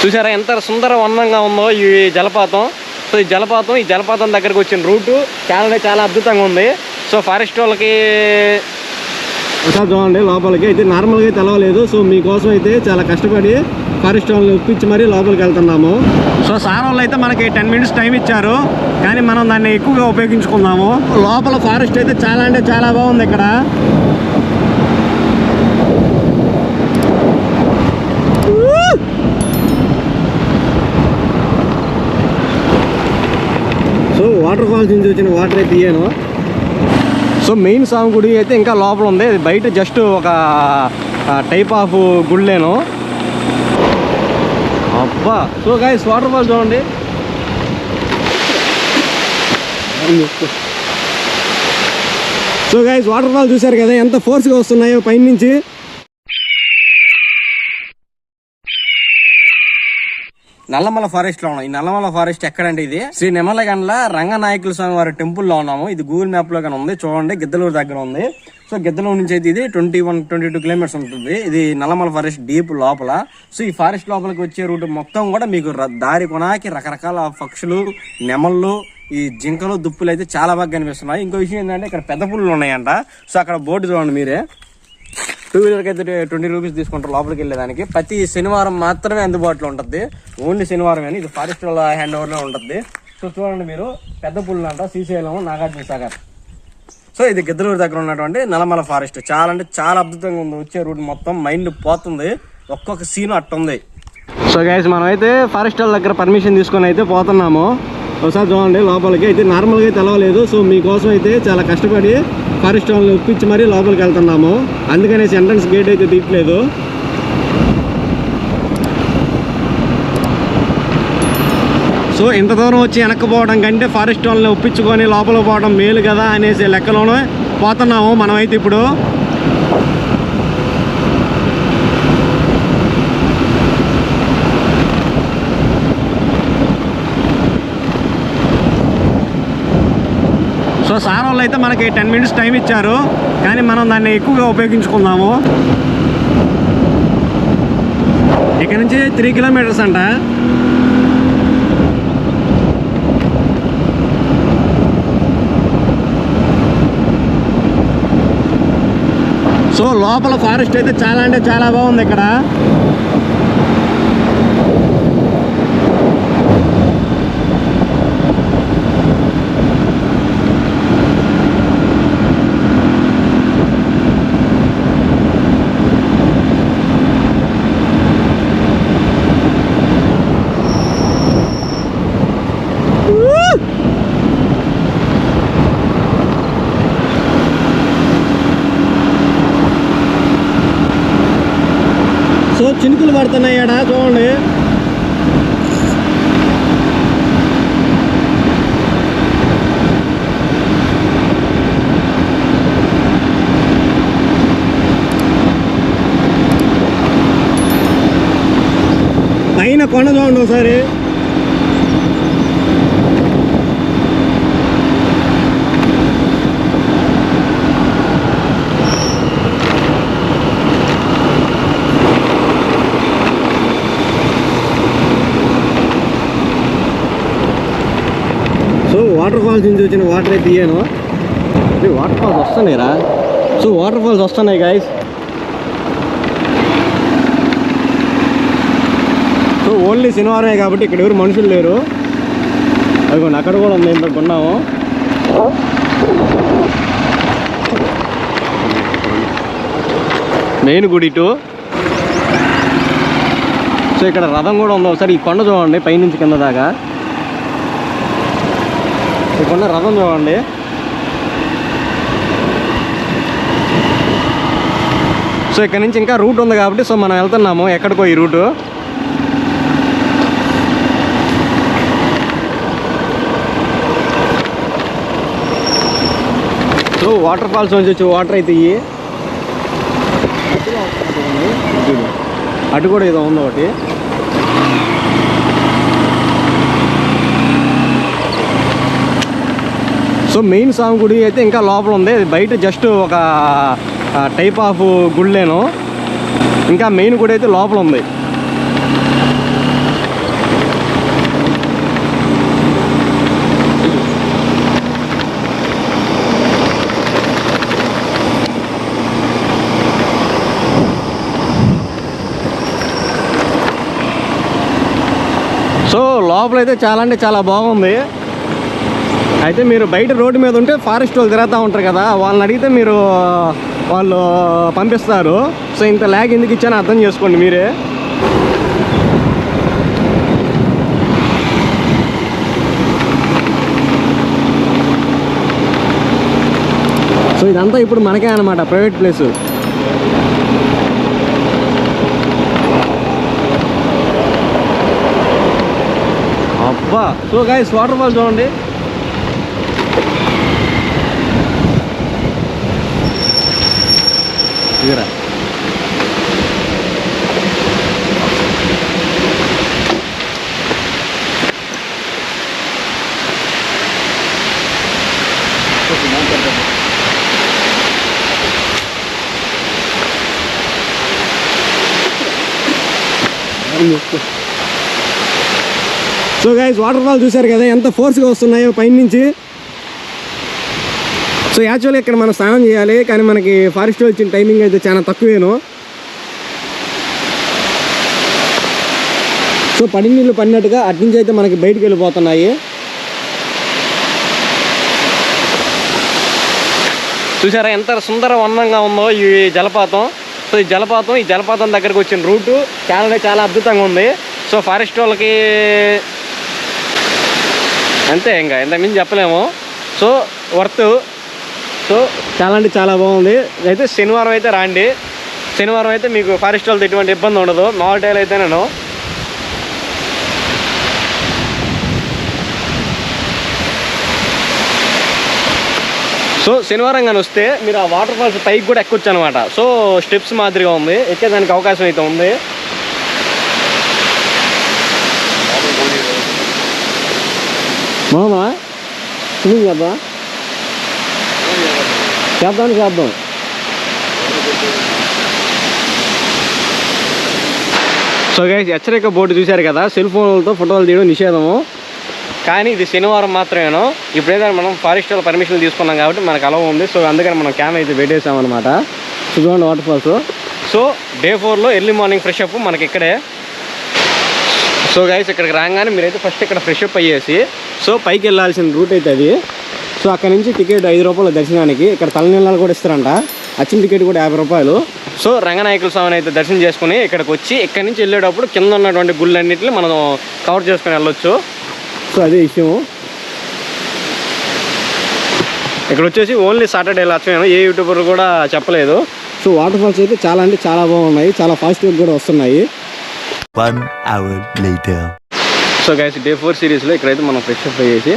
చూసారా ఎంత సుందర వర్ణంగా ఉందో ఈ జలపాతం. సో ఈ జలపాతం ఈ జలపాతం దగ్గరకు వచ్చిన రూటు చాలా చాలా అద్భుతంగా ఉంది. సో ఫారెస్ట్ వాళ్ళకి ఒకసారి చూడండి లోపలికి. అయితే నార్మల్గా అయితే తెలవలేదు సో మీకోసం అయితే చాలా కష్టపడి ఫారెస్ట్ వాళ్ళని ఒప్పించి మరీ లోపలికి వెళ్తున్నాము. సో సార్ వాళ్ళు అయితే మనకి టెన్ మినిట్స్ టైం ఇచ్చారు. కానీ మనం దాన్ని ఎక్కువగా ఉపయోగించుకుందాము లోపల ఫారెస్ట్ అయితే చాలా అంటే చాలా బాగుంది ఇక్కడ సో వాటర్ ఫాల్స్ నుంచి వచ్చిన వాటర్ అయితే తీయను సో మెయిన్ సాంగ్ గుడి అయితే ఇంకా లోపల ఉంది. అది బయట జస్ట్ ఒక టైప్ ఆఫ్ గుళ్ళేను. అబ్బా! సో గాయస్ వాటర్ ఫాల్ చూడండి. సో గాయస్ వాటర్ ఫాల్ చూశారు కదా ఎంత ఫోర్స్గా వస్తున్నాయో పైనుంచి. నల్లమల ఫారెస్ట్లో ఉన్నాం. ఈ నల్లమల ఫారెస్ట్ ఎక్కడండి ఇది? శ్రీ నిమలగండ్ల రంగనాయకుల స్వామి వారి టెంపుల్లో ఉన్నాము. ఇది గూగుల్ మ్యాప్లో కానీ ఉంది. చూడండి గిద్దలూరు దగ్గర ఉంది. సో గిద్దలూరు నుంచి అయితే ఇది twenty one twenty two kilometres ఉంటుంది. ఇది నల్లమల ఫారెస్ట్ డీప్ లోపల. సో ఈ ఫారెస్ట్ లోపలికి వచ్చే రూట్ మొత్తం కూడా మీకు దారి కొనాకి రకరకాల పక్షులు నెమళ్ళు ఈ జింకలు దుప్పులు అయితే చాలా బాగా కనిపిస్తున్నాయి. ఇంకో విషయం ఏంటంటే ఇక్కడ పెద్ద పుల్లు ఉన్నాయంట. సో అక్కడ బోర్డు చూడండి మీరే. టూ వీలర్కి అయితే ట్వంటీ రూపీస్ తీసుకుంటారు లోపలికి వెళ్ళేదానికి. ప్రతి శనివారం మాత్రమే అందుబాటులో ఉంటుంది. ఓన్లీ శనివారం అని ఇది ఫారెస్ట్ వాళ్ళ హ్యాండ్ ఓవర్లో ఉంటుంది. సో చూడండి మీరు పెద్ద పుల్లు అంట శ్రీశైలం నాగార్జున సాగర్. సో ఇది గిద్దలూరు దగ్గర ఉన్నటువంటి నలమల ఫారెస్ట్. చాలా అంటే చాలా అద్భుతంగా ఉంది. వచ్చే రూట్ మొత్తం మైండ్ పోతుంది. ఒక్కొక్క సీన్ అట్టుంది. సో గైస్ మనం అయితే ఫారెస్ట్ వాళ్ళ దగ్గర పర్మిషన్ తీసుకొని అయితే పోతున్నాము. ఒకసారి చూడండి లోపలికి. అయితే నార్మల్గా అయితే తెలవలేదు సో మీకోసం అయితే చాలా కష్టపడి ఫారెస్ట్ వాళ్ళని ఒప్పించి మరీ లోపలికి వెళ్తున్నాము. అందుకనేసి ఎంట్రన్స్ గేట్ అయితే తీయట్లేదు సో ఇంత దూరం వచ్చి వెనక్కిపోవడం కంటే ఫారెస్ట్ వాళ్ళని ఒప్పించుకొని లోపల పోవడం మేలు కదా అనేసి లెక్కలోనే పోతున్నాము మనమైతే ఇప్పుడు. సార్ వాళ్ళు అయితే మనకి టెన్ మినిట్స్ టైం ఇచ్చారు. కానీ మనం దాన్ని ఎక్కువగా ఉపయోగించుకుందాము. ఇక్కడ నుంచి త్రీ కిలోమీటర్స్ అంట. సో లోపల ఫారెస్ట్ అయితే చాలా అంటే చాలా బాగుంది ఇక్కడ సో చినుకులు పడుతున్నాయి ఆడ చూడండి. పైన కొండ చూడండి ఒకసారి సో వాటర్ ఫాల్స్ నుంచి వచ్చిన వాటర్ అయితే తీయను వాటర్ ఫాల్స్ వస్తున్నాయిరా. సో వాటర్ ఫాల్స్ వస్తున్నాయి గాయస్ సో ఓన్లీ శనివారమే కాబట్టి ఇక్కడ ఎవరు మనుషులు లేరు. అదిగోండి అక్కడ కూడా ఉంది ఇంత కొన్నాము. మెయిన్ గుడి ఇటు. సో ఇక్కడ రథం కూడా ఉంది ఒకసారి ఈ కొండ చూడండి పైనుంచి కింద దాకా. ఇక్కడ రథం చూడండి. సో ఇక్కడ నుంచి ఇంకా రూట్ ఉంది కాబట్టి సో మనం వెళ్తున్నాము ఎక్కడికో ఈ రూటు. సో వాటర్ ఫాల్స్ నుంచి వచ్చి వాటర్ అయితే ఇవి అటు కూడా ఏదో ఉంది ఒకటి. సో మెయిన్ స్వామి గుడి అయితే ఇంకా లోపల ఉంది. బయట జస్ట్ ఒక టైప్ ఆఫ్ గుళ్ళేను. ఇంకా మెయిన్ గుడి అయితే లోపల ఉంది. సో లోపలైతే చాలా అంటే చాలా బాగుంది. అయితే మీరు బయట రోడ్డు మీద ఉంటే ఫారెస్ట్ వాళ్ళు తిరుగుతూ ఉంటారు కదా వాళ్ళని అడిగితే మీరు వాళ్ళు పంపిస్తారు. సో ఇంత ల్యాగ్ ఎందుకు ఇచ్చానో అర్థం చేసుకోండి మీరే. సో ఇదంతా ఇప్పుడు మనకే అనమాట ప్రైవేట్ ప్లేస్. అబ్బా సో గాయస్ వాటర్ ఫాల్ చూడండి. ఇదిరా సో గైస్ వాటర్ ఫాల్ చూశారు కదా ఎంత ఫోర్స్గా వస్తున్నాయో పైనుంచి. సో యాక్చువల్లీ ఇక్కడ మనం స్నానం చేయాలి కానీ మనకి ఫారెస్ట్ వచ్చిన టైమింగ్ అయితే చాలా తక్కువేను. సో పడి నీళ్ళు పడినట్టుగా అటు నుంచి అయితే మనకి బయటికి వెళ్ళిపోతున్నాయి. చూసారా ఎంత సుందర వర్ణంగా ఉందో ఈ జలపాతం. సో ఈ జలపాతం ఈ జలపాతం దగ్గరకు వచ్చిన రూటు చాలా చాలా అద్భుతంగా ఉంది. సో ఫారెస్ట్ వాళ్ళకి అంతే ఇంకా ఎంతమంది మించి చెప్పలేము. సో వర్త్ సో చాలా అంటే చాలా బాగుంది. అయితే శనివారం అయితే రాండి. శనివారం అయితే మీకు ఫారెస్ట్ వాళ్ళతో ఎటువంటి ఇబ్బంది ఉండదు. మామూలు టైల్ అయితే నేను సో శనివారం కానీ వస్తే మీరు ఆ వాటర్ ఫాల్స్ పైకి కూడా ఎక్కొచ్చు అనమాట సో స్టెప్స్ మాదిరిగా ఉంది. ఎక్కేదానికి అవకాశం అయితే ఉంది. మామా? నువ్వు చేద్దాం చేద్దాం చేద్దాం. సో గైస్ హెచ్చరిక బోర్డు చూశారు కదా? సెల్ ఫోన్లతో ఫోటోలు తీయడం నిషేధము. కానీ ఇది శనివారం మాత్రమేనో. ఇప్పుడైతే మనం ఫారెస్ట్ వాళ్ళ పర్మిషన్ తీసుకున్నాం కాబట్టి మనకు అలవ ఉంది. సో అందుకని మనం క్యామ్ అయితే పెట్టేసామన్నమాట. సో చూడండి వాటర్ ఫాల్స్ సో డే ఫోర్లో ఎర్లీ మార్నింగ్ ఫ్రెష్ అప్ మనకి ఇక్కడే. సో గైస్ ఇక్కడికి రాగానే మీరైతే ఫస్ట్ ఇక్కడ ఫ్రెష్ అప్ అయ్యేసి సో పైకి వెళ్ళాల్సిన రూట్ అయితే అది. సో అక్కడ నుంచి టికెట్ ఐదు రూపాయలు దర్శనానికి. ఇక్కడ తలనీళ్ళలు కూడా ఇస్తారంట. వచ్చిన టికెట్ కూడా యాభై రూపాయలు. సో రంగనాయకుల స్వామిని అయితే దర్శనం చేసుకుని ఇక్కడికి వచ్చి ఇక్కడ నుంచి వెళ్ళేటప్పుడు కింద ఉన్నటువంటి గుళ్ళన్నింటిని మనం కవర్ చేసుకుని వెళ్ళొచ్చు. సో అదే విషయం ఇక్కడ వచ్చేసి ఓన్లీ సాటర్డే లక్ష్యం ఏ యూట్యూబర్ కూడా చెప్పలేదు. సో వాటర్ ఫాల్స్ అయితే చాలా అంటే చాలా బాగున్నాయి. చాలా ఫాస్ట్గా కూడా వస్తున్నాయి. సో గైస్ డే ఫోర్ సిరీస్లో ఇక్కడైతే మనం ఫ్రెష్ అప్ అయ్యేసి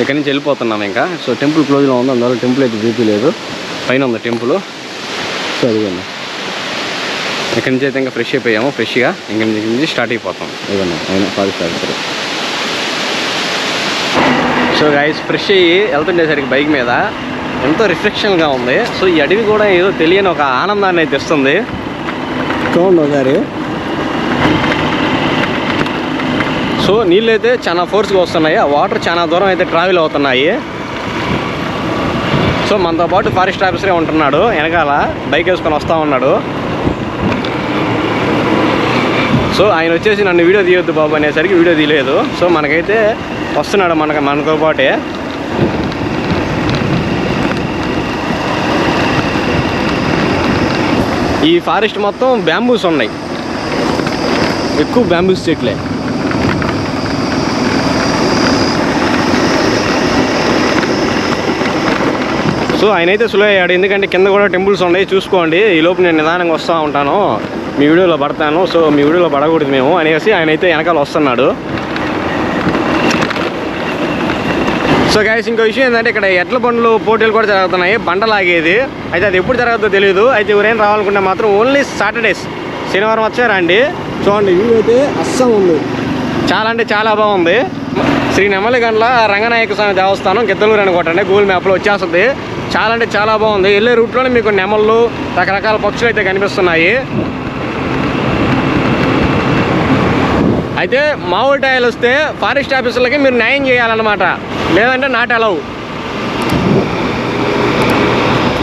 ఇక్కడి నుంచి వెళ్ళిపోతున్నాం ఇంకా. సో టెంపుల్ క్లోజ్లో ఉంది. అందువల్ల టెంపుల్ అయితే చూపించలేదు పైన ఉంది టెంపుల్. సో అదిగోండి. ఇక్కడి నుంచి అయితే ఇంకా ఫ్రెష్ అయిపోయాము. ఫ్రెష్గా ఇంకా నుంచి స్టార్ట్ అయిపోతాం. ఇదిగోండి. అయినా forest officer so guys fresh అయ్యి వెళ్తుండేసరికి బైక్ మీద ఎంతో రిఫ్లెక్షన్గా ఉంది. సో ఈ అడవి కూడా ఏదో తెలియని ఒక ఆనందాన్ని అయితే ఇస్తుంది చూడండి ఒకసారి. సో నీళ్ళు అయితే చాలా ఫోర్స్గా వస్తున్నాయి. ఆ వాటర్ చాలా దూరం అయితే ట్రావెల్ అవుతున్నాయి. సో మనతో పాటు ఫారెస్ట్ ఆఫీసరే ఉంటున్నాడు. వెనకాల బైక్ వేసుకొని వస్తూ ఉన్నాడు. సో ఆయన వచ్చేసి నన్ను వీడియో తీయొద్దు బాబు అనేసరికి వీడియో తీయలేదు. సో మనకైతే వస్తున్నాడు మనకు మనతో పాటే. ఈ ఫారెస్ట్ మొత్తం బ్యాంబూస్ ఉన్నాయి. ఎక్కువ బ్యాంబూస్ చెట్లే సో ఆయన అయితే సులువు అయ్యాడు. ఎందుకంటే కింద కూడా టెంపుల్స్ ఉన్నాయి. చూసుకోండి. ఈ లోపు నేను నిదానంగా వస్తూ ఉంటాను. మీ వీడియోలో పడతాను. సో మీ వీడియోలో పడకూడదు మేము అనేసి ఆయన అయితే వెనకాల వస్తున్నాడు. సో గైస్ ఇంకో విషయం ఏంటంటే ఇక్కడ ఎడ్ల బండ్లు పోటీలు కూడా జరుగుతున్నాయి. బండ లాగేది. అయితే అది ఎప్పుడు జరగదో తెలియదు అయితే ఎవరైనా రావాలనుకుంటే మాత్రం ఓన్లీ సాటర్డేస్ శనివారం వచ్చారండి. చూడండి వ్యూ అయితే అస్సం ఉంది చాలా అంటే చాలా బాగుంది. శ్రీ నెమలిగండ్ల రంగనాయక స్వామి దేవస్థానం గిద్దలూరు అని కొట్టండి. గూగుల్ మ్యాప్లో వచ్చేస్తుంది. చాలా అంటే చాలా బాగుంది. వెళ్ళే రూట్లోనే మీకు నెమళ్ళు రకరకాల పక్షులు అయితే కనిపిస్తున్నాయి. అయితే మామూలు టైలు వస్తే ఫారెస్ట్ ఆఫీసర్లకి మీరు న్యాయం చేయాలన్నమాట. లేదంటే నాట్ అలవ్